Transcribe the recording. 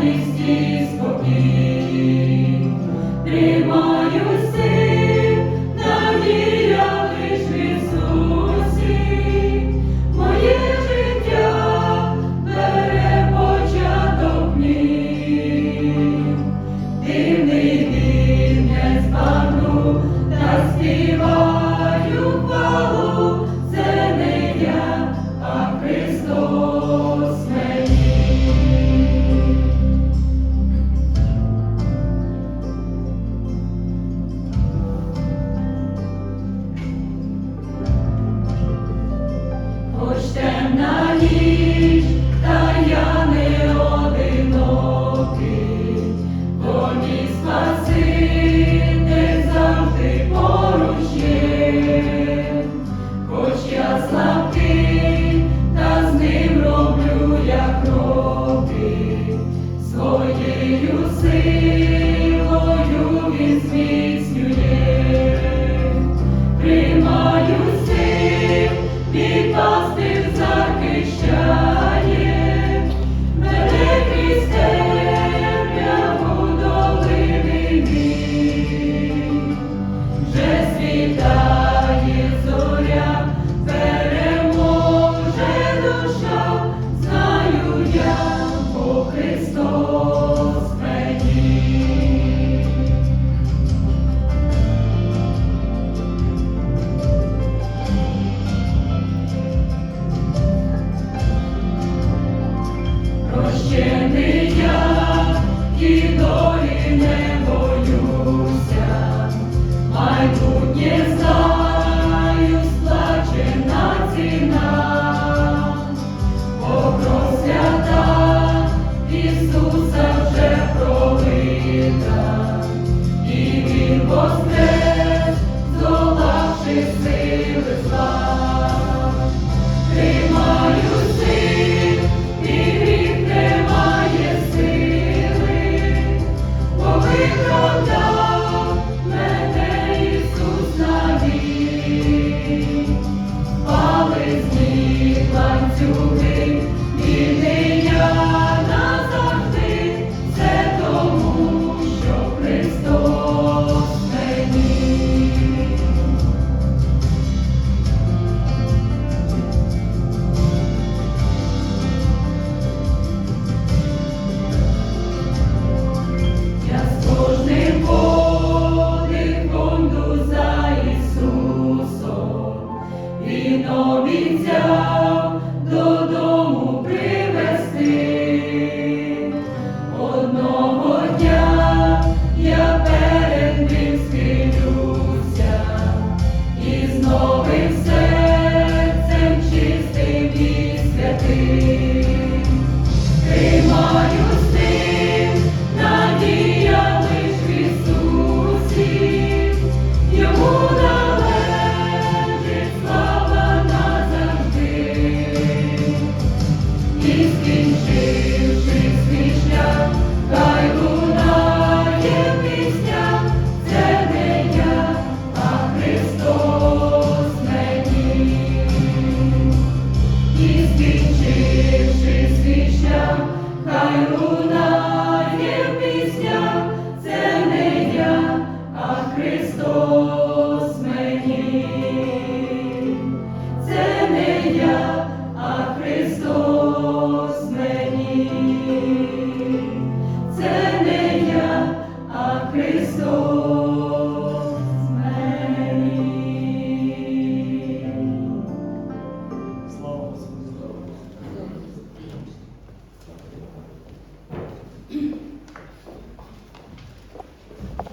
majesty. você. обіцяв додому привезти. Одного дня я перед ним схилюся і з новим серцем чистим і святим. Тримаю стих. Hallelujah.